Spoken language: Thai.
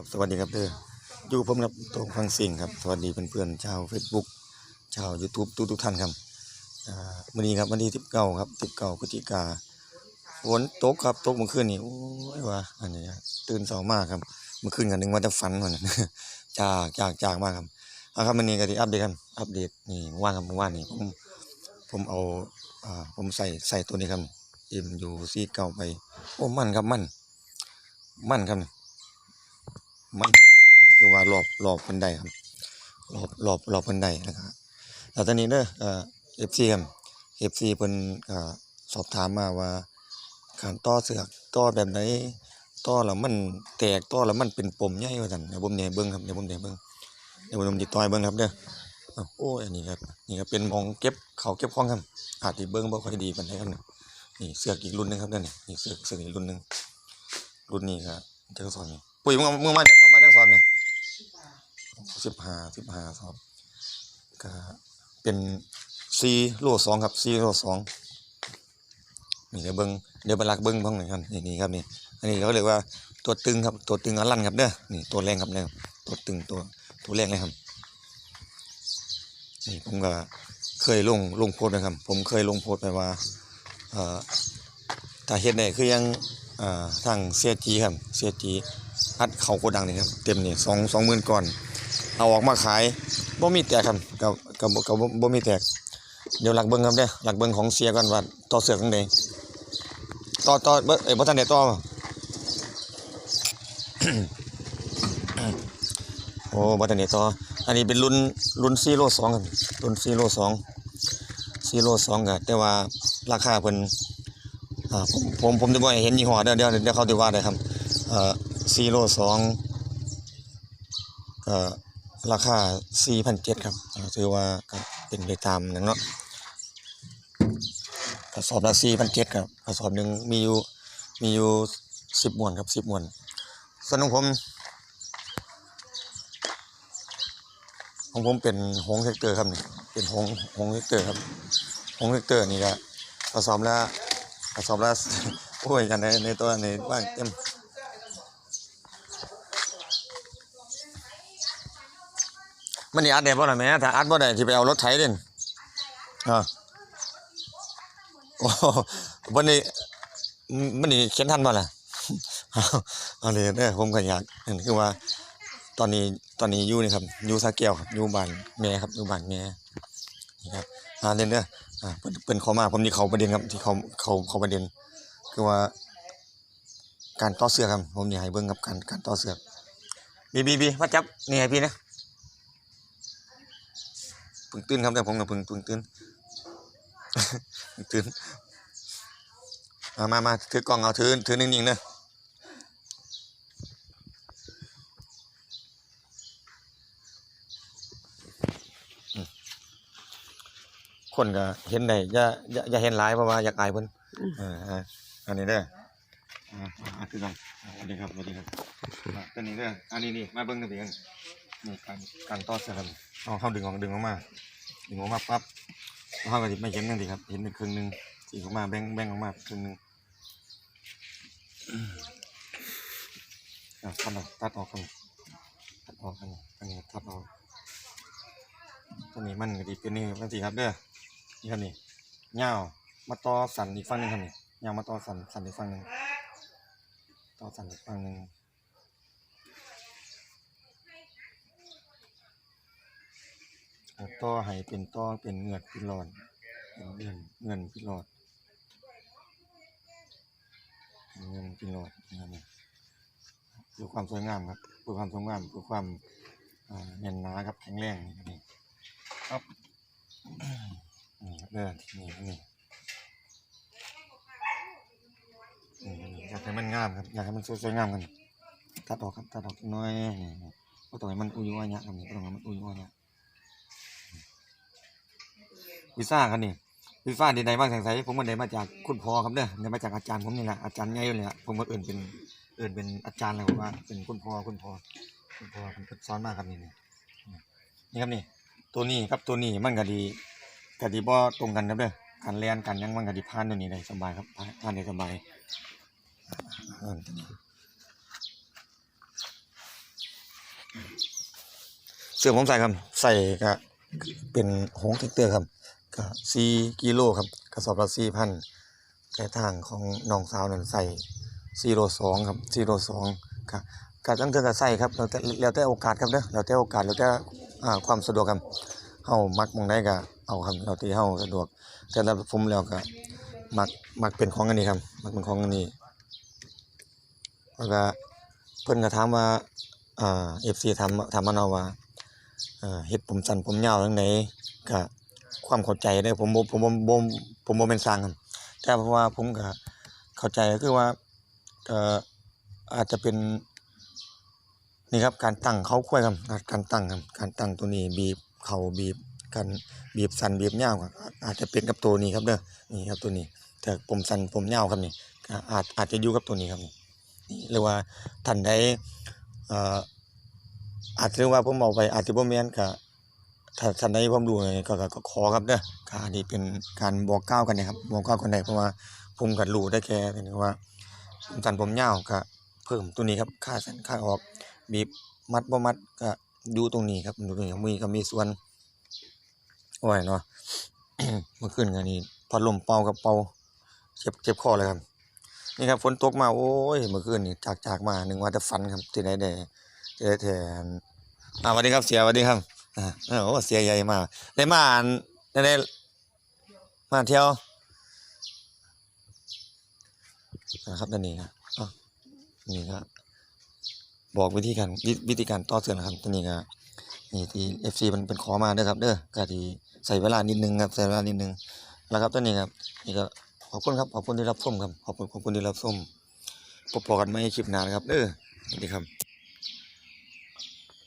ครับสวัสดีครับเด้ออยู่ผมกับโตงฟังสียงครับ สวัสดีเพื่อนๆชาว Facebook ชาว YouTube ทุกทุกๆท่านครับอ่าวันนี้ครับวันที่19ครับ19พฤศจิกาฝนตกครับตกเมื่อคืนนี่โอ้ยว่าอันนี้ครับตื่นเช้ามากครับเมื่อคืนกันนึกว่าจะฝันมันจากจากจากมากครับเอาครับวันนี้ก็ที่อัปเดตกันอัปเดตนี่เมื่านครับเมื่านนี่ผมผมเอาอ่าผมใส่ใส่ตัวนี้ครับเอ็มยูซีเก่าไปโอ้มันครับมันมันครับ มันคือว่ารอบรอบบันไดครับรอบรอบรอบบันไดนะครับแล้วตอนนี้เด้อเอ่อฟซีครับเอฟซีเพิ่นสอบถามมาว่าการต่อเสือกต่อแบบไหนต่อแล้วมันแตกต่อแล้วมันเป็นปมใหญ่ว่าซั่นเดี๋ยวผมเนี่ยเบิ่งครับเดี๋ยวผมเนี่ยเบิ่งเดี๋ยวผมจิต่อยเบิ่งครับเด้อโอ้ยอันนี้ครับนี่ก็เป็นมองเก็บเขาเก็บของครับอาจสิเบิ่งบ่ค่อยดีปานใดครับเนี่ยนี่เสือกอีกรุ่นหนึงครับเด้อนี่นี่เสือกเสือกอีกรุ่นหนึงรุ่นนี้ก็จังสอนนี่ ปุ้ยมึงเอามึงมาเอามาจังสอนเนี่ยสิบห้าสิบห้าครับก็เป็นซีโลสองครับซีโลสองนี่เดี๋ยวเบิ้งเดี๋ยวไปลักเบิ้งบ้างหน่อยครับนี่นี่ครับนี่อันนี้เขาเรียกว่าตัวตึงครับตัวตึงอลันครับเด้อนี่ตัวแรงครับเนี่ยตัวตึงตัวตัวแรงเลยครับนี่ผมก็เคยลงลงโพสนะครับ ผมเคยลงโพสไปว่าเอ่อถ้าเฮ็ดได้คือยังเอ่อทางเสียจีครับเสียจี อัดเขาโกดังนี่ครับเต็มนี่สองสองหมื่นก่อน เอาออกมาขายบ่มีแตกครับกับกับกับบ่มีแตก เดี๋ยวหลักเบิ่งครับเด้อหลักเบิ่งของเสียก่อนว่าต่อเสือกจังไดต่อต่อเบ่เอ้ยบ่ทันได้ต่อโอ้บ่ทันได้ต่อ อันนี้เป็นรุ่นรุ่น4โล2ครับรุ่น4โล2 4โล2ก็แต่ว่าราคาเพิ่นอ่าผมผมผมจะบ่ให้เห็นยี่ห้อเด้อเดี๋ยวเดี๋ยวเขาสิว่าได้ครับ เอ่อ 4โล2ก็ราคา4,700ครับถือว่าก็เป็นไปตามนั้นเนาะกระสอบละ4,700ครับกระสอบหนึ่งมีอยู่มีอยู่10ม้วนครับ10ม้วน ส่วนของผมของผมเป็นหงเฮกเตอร์ครับนี่เป็นหงหงเฮกเตอร์ครับหงเฮกเตอร์นี่ก็กระสอบละกระสอบละโอ้ยกันในในตัวในบ้านเต็ม มันนี่อัดได้บ่ล่ะแม่ถ้าอัดบ่ได้สิไปเอารถไถเด่นอ่าโอ้วันนี้มันนี่เขียนทันบ่ล่ะเอาเอาเลยเด้อผมก็อยากนั่นคือว่า ตอนนี้ตอนนี้อยู่นี่ครับอยู่สาแก้วครับอยู่บ้านแม่ครับอยู่บ้านแม่นี่ครับอ่าเล่นเด้ออ่าเพิ่นเข้ามาผมนี่เขาประเด็นครับที่เขาเขาเขาประเด็น คือว่า การต่อเสือกครับผมอยากให้เบิ่งครับการการต่อเสือกบีบีบีมาจับนี่ให้พี่นะ พึ่งตื่นครับแต่ผมก็เพึ่งเพึ่งตื่นเพิ่งตื่นมามามาถือกล้องเอาถือถือนิ่งๆเนอะอืมคนก็เห็นได้อย่าอย่าอย่าเห็นหลายเพราะว่าอยากอายเพิ่นเอออ่าอันนี้เด้ออ่าอ่าคือกันอ่าสวัสดีครับสวัสดีครับอ่าตัวนี้เด้ออันนี้นี่มาเบิ่งกันเพียง นี่การการต่อเสื้อครับเอาเข้าดึงออกดึงออกมา ดึงออกมาปั๊บแล้าก็จะไม่เห็นนั่นสิครับ เห็นเป็นครึ่งหนึ่งสีออกมาแบ่งแบ่งออกมาครึ่งหนึ่งอะตัดออกตัดออกกันตัดออกกันอันนี้ตัดออกตัวนี้มันก็ดีเป็นนี่มันสิครับเด้อนี่ครับนี่เงามาต่อสันอีกฝั่งหนึงครับนี่เงามาต่อสันสันอีกฝั่งหนึ่งต่อสันอีกฝั่งหนึ่ง แล้ว ต่อให้เป็นต่อเป็นเงือกเป็นหลอดเป็นเงินเงินเป็นหลอดเป็นเงินเป็นหลอดนะครับเนี่ยเพื่อความสวยงามครับเพื่อความสวยงามเพื่อความอ่าแน่นหนาครับแข็งแรงนี่ครับนี่ครับเด้อนี่นี่นี่นี่อยากให้มันงามครับอยากให้มันสวยสวยงามกันตัดออกครับตัดออกจักหน้อยนี่นี่ก็ต้องให้มันอุยว่าเนี่ยครับนี่ก็ต้องให้มันอุยว่าเนี่ย วีซ่าครับนี่วีซ่าที่ใดบ้างแสงใสผมก็ได้มาจากคุณพ่อครับเด้อได้มาจากอาจารย์ผมนี่แหละอาจารย์ใหญ่เลยผมก็เอื่นเป็นเอื่นเป็นอาจารย์เลยผมว่าเป็นคุณพ่อคุณพ่อคุณพ่อเป็นคนสอนมากครับนี่นี่นี่ครับนี่ ตัวนี้ครับตัวนี้มันก็ดีก็ดีบ่ตรงกันครับเด้อการเรียนกันยังมันก็ดีผ่านตัวนี้ได้สบายครับผ่านผ่านได้สบายอ่าตัวนี้เสื้อผมใส่ครับ ใส่ก็เป็นหงส์เทคเตอร์ครับ ก็สี่กิโลครับกระสอบละสี่พันแต่ทางของน้องสาวนั้นใส่สี่โลสองครับสี่โลสองครับการตั้งเตือนก็ใส่ครับแล้วแต่แล้วแต่โอกาสครับเด้อแล้วแต่โอกาสแล้วแต่ความสะดวกครับเฮามักมองได้ก็เอาครับแล้วที่เฮาสะดวก แต่ละผมแล้วก็มักมักเป็นของอันนี้ครับมักเป็นของอันนี้แล้วก็เพิ่นก็ถามว่าเอ่า FC ถามถามมาเนาว่าเฮ็ดผมสั้นผมยาวจังไดก็ ความเข้าใจเด้อผมบ่ผมบ่บ่ผมบ่แม่นสร้างครับแต่เพราะว่าผมก็เข้าใจก็คือว่าเอ่ออาจจะเป็นนี่ครับการตั้งเขาควายครับการตั้งครับการตั้งตัวนี้บีบเข่าบีบกันบีบสันบีบยาครับอาอาจจะเป็นกับตัวนี้ครับเด้อนี่ครับตัวนี้แต่ผมสันผมยาครับนี่อาจอาจจะอยู่กับตัวนี้ครับนี่หรือว่าท่านใดเอ่ออาจจะว่าผมเอาไปอาจจะบ่แม่นก็ ถ้าท่านใดความรู้เลยก็ก็ขอครับเด้อก็อันนี้เป็นการบอกกล่าวกันนะครับบอกกล่าวกันได้เพราะว่าผมก็รู้ได้แค่นี้ว่าผมสันผมยาวก็เพิ่มตัวนี้ครับค่าสันค่าออกบีบมัดบ่มัดก็อยู่ตรงนี้ครับอยู่ตรงนี้มีก็มีส่วนโอ้ยเนาะเมื่อคืนก็นี่พัดลมเป่ากับเป่าเจ็บเจ็บคอเลยครับ นี่ครับฝนตกมาโอ้ยเมื่อคืนนี่จากจากมาหนึกว่าจะฝันครับที่ไหนได้เจอแทนอ่าสวัสดีครับเสียสวัสดีครับ อ่าเออโอ้เสียใหญ่มากได้มาอ่านได้มาเที่ยวนะครับนั่นี่ครับนี่ครับบอกวิธีการวิธีการต่อเสือนะครับตัวนี้ก็นี่ที่เอฟซีมันเป็นขอมาเด้อครับเด้อก็ที่ใส่เวลานิดนึงครับใส่เวลานิดนึงแล้วครับตัวนี้ครับนี่ก็ขอบคุณครับขอบคุณที่รับชมครับขอบคุณขอบคุณที่รับชมพบกันใหม่คลิปหน้านะครับเด้อสวัสดีครับ